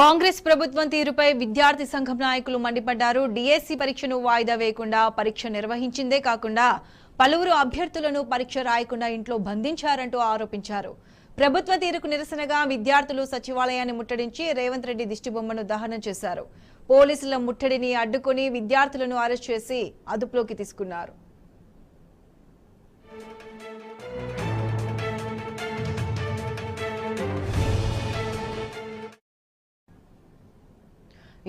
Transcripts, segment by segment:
కాంగ్రెస్ ప్రభుత్వం తీరుపై విద్యార్థి సంఘం నాయకులు మండిపడ్డారు. డిఎస్సి పరీక్షను వాయిదా వేయకుండా పరీక్ష నిర్వహించిందే కాకుండా పలువురు అభ్యర్థులను పరీక్ష రాయకుండా ఇంట్లో బంధించారంటూ ఆరోపించారు. ప్రభుత్వ తీరుకు నిరసనగా విద్యార్థులు సచివాలయాన్ని ముట్టడించి రేవంత్ రెడ్డి దిష్టిబొమ్మను దహనం చేశారు. పోలీసుల ముట్టడిని అడ్డుకుని విద్యార్థులను అరెస్ట్ చేసి అదుపులోకి తీసుకున్నారు.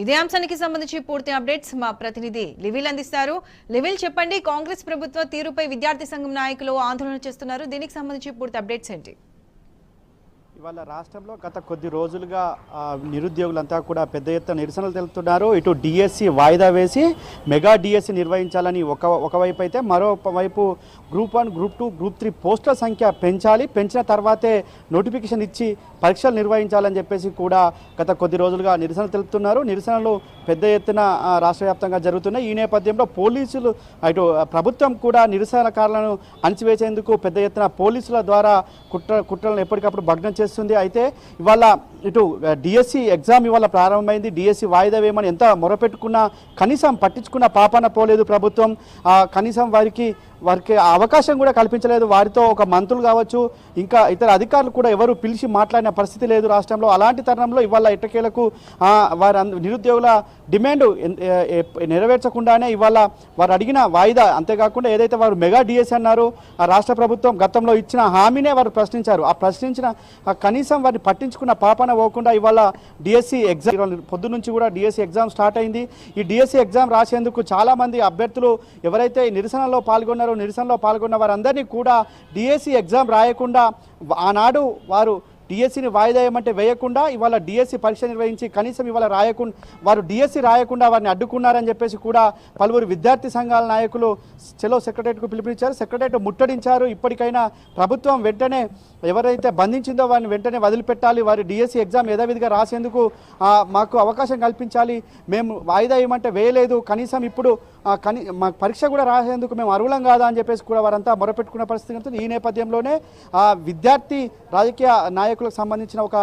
ఇదే అంశానికి సంబంధించి పూర్తి అప్డేట్స్ మా ప్రతినిధి లివిల్ అందిస్తారు. లివిల్ చెప్పండి కాంగ్రెస్ ప్రభుత్వ తీరుపై విద్యార్థి సంఘం నాయకులు ఆందోళన చేస్తున్నారు. దీనికి సంబంధించి పూర్తి అప్డేట్స్ ఏంటి? ఇవాళ రాష్ట్రంలో గత కొద్ది రోజులుగా నిరుద్యోగులంతా కూడా పెద్ద ఎత్తున నిరసనలు తెలుపుతున్నారు. ఇటు డిఎస్సి వాయిదా వేసి మెగా డిఎస్సి నిర్వహించాలని ఒక ఒకవైపు అయితే మరో వైపు group one group two group three పోస్టుల సంఖ్య పెంచాలి. పెంచిన తర్వాతే నోటిఫికేషన్ ఇచ్చి పరీక్షలు నిర్వహించాలని చెప్పేసి కూడా గత కొద్ది రోజులుగా నిరసనలు తెలుపుతున్నారు. నిరసనలు పెద్ద ఎత్తున రాష్ట్ర వ్యాప్తంగా జరుగుతున్నాయి. ఈ నేపథ్యంలో పోలీసులు ఇటు ప్రభుత్వం కూడా నిరసనకారులను అణచివేసేందుకు పెద్ద ఎత్తున పోలీసుల ద్వారా కుట్ర కుట్రలను ఎప్పటికప్పుడు భగ్నం చేసి చేస్తుంది. అయితే ఇవాళ ఇటు డిఎస్సి ఎగ్జామ్ ఇవాళ ప్రారంభమైంది. డిఎస్సి వాయిదా వేయమని ఎంత మొరపెట్టుకున్నా కనీసం పట్టించుకున్న పాపన పోలేదు ప్రభుత్వం. ఆ, కనీసం వారికి వారికి ఆ అవకాశం కూడా కల్పించలేదు. వారితో ఒక మంత్రులు కావచ్చు ఇంకా ఇతర అధికారులు కూడా ఎవరు పిలిచి మాట్లాడిన పరిస్థితి లేదు రాష్ట్రంలో. అలాంటి తరుణంలో ఇవాళ ఇటకేలకు వారి నిరుద్యోగుల డిమాండ్ నెరవేర్చకుండానే ఇవాళ వారు అడిగిన వాయిదా అంతేకాకుండా ఏదైతే వారు మెగా డిఎస్ అన్నారు ఆ రాష్ట్ర ప్రభుత్వం గతంలో ఇచ్చిన హామీనే వారు ప్రశ్నించారు. ఆ ప్రశ్నించిన ఆ కనీసం వారిని పట్టించుకున్న పాపన పోకుండా ఇవాళ డిఎస్సి ఎగ్జామ్ పొద్దు నుంచి కూడా డిఎస్సి ఎగ్జామ్ స్టార్ట్ అయింది. ఈ డిఎస్సి ఎగ్జామ్ రాసేందుకు చాలామంది అభ్యర్థులు ఎవరైతే నిరసనలో పాల్గొన్నారో నిరసనలో పాల్గొన్న వారందరినీ కూడా డిఎస్సి ఎగ్జామ్ రాయకుండా ఆనాడు వారు డిఎస్సిని వాయిదా ఏమంటే వేయకుండా ఇవాళ డిఎస్సి పరీక్ష నిర్వహించి కనీసం ఇవాళ రాయకుండా వారు డిఎస్సి రాయకుండా వారిని అడ్డుకున్నారని చెప్పేసి కూడా పలువురు విద్యార్థి సంఘాల నాయకులు చెలో సెక్రటరియట్కు పిలుపునిచ్చారు. సెక్రటరీ ముట్టడించారు. ఇప్పటికైనా ప్రభుత్వం వెంటనే ఎవరైతే బంధించిందో వారిని వెంటనే వదిలిపెట్టాలి. వారి డిఎస్సి ఎగ్జామ్ యథావిధిగా రాసేందుకు మాకు అవకాశం కల్పించాలి. మేము వాయిదా ఏమంటే వేయలేదు. కనీసం ఇప్పుడు కనీ కని మా పరీక్ష కూడా రాసేందుకు మేము అర్హులం కాదా అని చెప్పేసి కూడా వారంతా మొరపెట్టుకున్న పరిస్థితి ఉంటుంది ఈ నేపథ్యంలోనే విద్యార్థి రాజకీయ నాయకులకు సంబంధించిన ఒక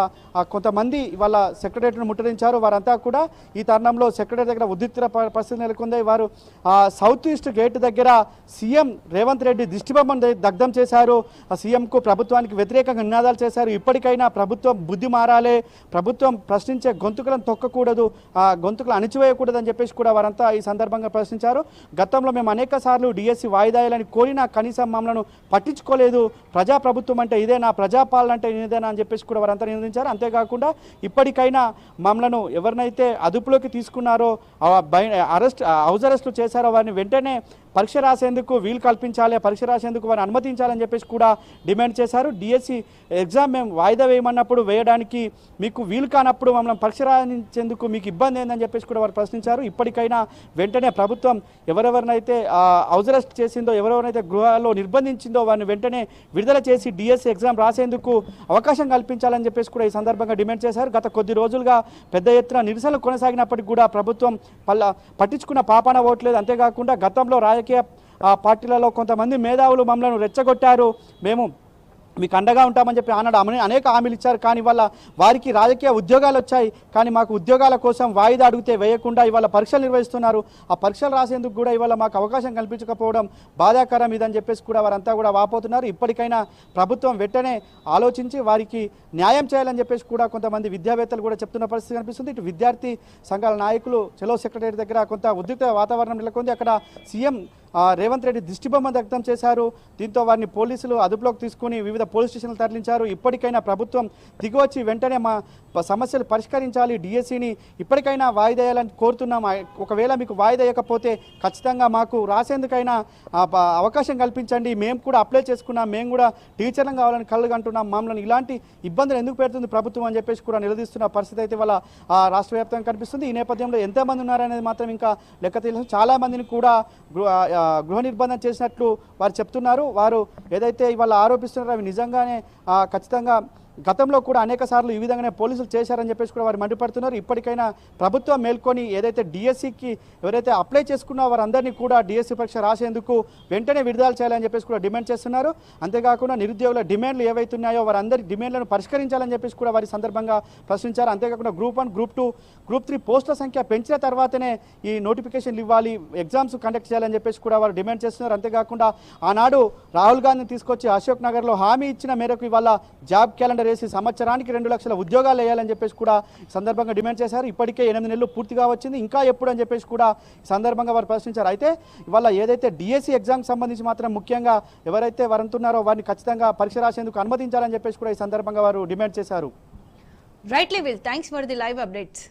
కొంతమంది వాళ్ళ సెక్రటరీని ముట్టడించారు. వారంతా కూడా ఈ తరుణంలో సెక్రటరీ దగ్గర ఉద్రిక్త పరిస్థితి నెలకొంది. వారు ఆ, సౌత్ ఈస్ట్ గేట్ దగ్గర సీఎం రేవంత్ రెడ్డి దిష్టిబొమ్మను దగ్ధం చేశారు. ఆ సీఎంకు ప్రభుత్వానికి వ్యతిరేకంగా నినాదాలు చేశారు. ఇప్పటికైనా ప్రభుత్వం బుద్ధి మారాలే. ప్రభుత్వం ప్రశ్నించే గొంతుకులను తొక్కకూడదు. ఆ గొంతుకులు అణిచివేయకూడదు అని చెప్పేసి కూడా వారంతా ఈ సందర్భంగా ప్రశ్నించారు. గతంలో మేము అనేక సార్లు డిఎస్సి వాయిదాయాలని కోరినా కనీసం మమ్మలను పట్టించుకోలేదు. ప్రజా ప్రభుత్వం అంటే ఇదేనా? ప్రజాపాలన అంటే ఇదేనా అని చెప్పేసి కూడా వారంతా నిందించారు. అంతేకాకుండా ఇప్పటికైనా మమ్మలను ఎవరినైతే అదుపులోకి తీసుకున్నారో బై అరెస్ట్ హౌస్ అరెస్టులు చేశారో వారిని వెంటనే పరీక్ష రాసేందుకు వీలు కల్పించాలి పరీక్ష రాసేందుకు వారిని అనుమతించాలని చెప్పేసి కూడా డిమాండ్ చేశారు. డిఎస్సి ఎగ్జామ్ మేము వాయిదా వేయమన్నప్పుడు వేయడానికి మీకు వీలు కానప్పుడు మమ్మల్ని పరీక్ష రాయించేందుకు మీకు ఇబ్బంది ఏందని చెప్పేసి కూడా వారు ప్రశ్నించారు. ఇప్పటికైనా వెంటనే ప్రభుత్వం ఎవరెవరినైతే ఆ, హౌస్ అరెస్ట్ చేసిందో ఎవరెవరినైతే గృహాల్లో నిర్బంధించిందో వారిని వెంటనే విడుదల చేసి డిఎస్సి ఎగ్జామ్ రాసేందుకు అవకాశం కల్పించాలని చెప్పేసి కూడా ఈ సందర్భంగా డిమాండ్ చేశారు. గత కొద్ది రోజులుగా పెద్ద ఎత్తున నిరసనలు కొనసాగినప్పటికీ కూడా ప్రభుత్వం పల్ల పట్టించుకున్న పాపాన ఓట్లేదు. అంతేకాకుండా గతంలో రాజకీయ ఆ, పార్టీలలో కొంతమంది మేధావులు మమ్మలను రెచ్చగొట్టారు. మేము మీకు అండగా ఉంటామని చెప్పి ఆనాడు ఆమె అనేక హామీలు ఇచ్చారు. కానీ ఇవాళ వారికి రాజకీయ ఉద్యోగాలు వచ్చాయి. కానీ మాకు ఉద్యోగాల కోసం వాయిదా అడిగితే వేయకుండా ఇవాళ పరీక్షలు నిర్వహిస్తున్నారు. ఆ పరీక్షలు రాసేందుకు కూడా ఇవాళ మాకు అవకాశం కల్పించకపోవడం బాధాకరం ఇదని చెప్పేసి కూడా వారంతా కూడా వాపోతున్నారు. ఇప్పటికైనా ప్రభుత్వం వెంటనే ఆలోచించి వారికి న్యాయం చేయాలని చెప్పేసి కూడా కొంతమంది విద్యావేత్తలు కూడా చెప్తున్న పరిస్థితి కనిపిస్తుంది. ఇటు విద్యార్థి సంఘాల నాయకులు చెలో సెక్రటరీ దగ్గర కొంత ఉద్రిక్త వాతావరణం నెలకొంది. అక్కడ సీఎం రేవంత్ రెడ్డి దిష్టిబొమ్మ దగ్ధం చేశారు. దీంతో వారిని పోలీసులు అదుపులోకి తీసుకుని వివిధ పోలీస్ స్టేషన్లు తరలించారు. ఇప్పటికైనా ప్రభుత్వం దిగివచ్చి వెంటనే మా సమస్యలు పరిష్కరించాలి. డిఎస్సిని ఇప్పటికైనా వాయిదేయాలని కోరుతున్నాం. ఒకవేళ మీకు వాయిదేయకపోతే ఖచ్చితంగా మాకు రాసేందుకైనా అవకాశం కల్పించండి. మేము కూడా అప్లై చేసుకున్నాం. మేము కూడా టీచర్లం కావాలని కళ్ళు అంటున్నాం మమ్మల్ని ఇలాంటి ఇబ్బందులు ఎందుకు పెడుతుంది ప్రభుత్వం అని చెప్పేసి కూడా నిలదీస్తున్న పరిస్థితి అయితే వాళ్ళ రాష్ట్ర వ్యాప్తంగా కనిపిస్తుంది. ఈ నేపథ్యంలో ఎంతమంది ఉన్నారనేది మాత్రం ఇంకా లెక్క తెలుసు చాలామందిని కూడా గృహ నిర్బంధం చేసినట్లు వారు చెప్తున్నారు. వారు ఏదైతే ఇవాళ ఆరోపిస్తున్నారో అవి నిజంగానే ఖచ్చితంగా గతంలో కూడా అనేక సార్లు ఈ విధంగానే పోలీసులు చేశారని చెప్పేసి కూడా వారు మండిపడుతున్నారు. ఇప్పటికైనా ప్రభుత్వం మేల్కొని ఏదైతే డిఎస్సికి ఎవరైతే అప్లై చేసుకున్నా వారందరినీ కూడా డిఎస్సి పరీక్ష రాసేందుకు వెంటనే విడుదల చేయాలని చెప్పేసి కూడా డిమాండ్ చేస్తున్నారు. అంతేకాకుండా నిరుద్యోగుల డిమాండ్లు ఏవైతున్నాయో వారందరి డిమాండ్లను పరిష్కరించాలని చెప్పేసి కూడా వారి సందర్భంగా ప్రశ్నించారు. అంతేకాకుండా group one group two group three పోస్టుల సంఖ్య పెంచిన తర్వాతనే ఈ నోటిఫికేషన్లు ఇవ్వాలి ఎగ్జామ్స్ కండక్ట్ చేయాలని చెప్పేసి కూడా వారు డిమాండ్ చేస్తున్నారు. అంతేకాకుండా ఆనాడు రాహుల్ గాంధీని తీసుకొచ్చి అశోక్ నగర్లో హామీ ఇచ్చిన మేరకు ఇవాళ జాబ్ క్యాలెండర్ వేసి సంవత్సరానికి రెండు లక్షల ఉద్యోగాలు వేయాలని చెప్పేసి కూడా సందర్భంగా డిమాండ్ చేశారు. ఇప్పటికే ఎనిమిది నెలలు పూర్తిగా వచ్చింది. ఇంకా ఎప్పుడు అని చెప్పేసి కూడా ఈ సందర్భంగా వారు ప్రశ్నించారు. అయితే ఇవాళ ఏదైతే డిఎస్సి ఎగ్జామ్కి సంబంధించి మాత్రం ముఖ్యంగా ఎవరైతే వరంతున్నారో వారిని ఖచ్చితంగా పరీక్ష రాసేందుకు అనుమతించాలని చెప్పేసి కూడా ఈ సందర్భంగా వారు డిమాండ్ చేశారు. Rightly will thanks for the live updates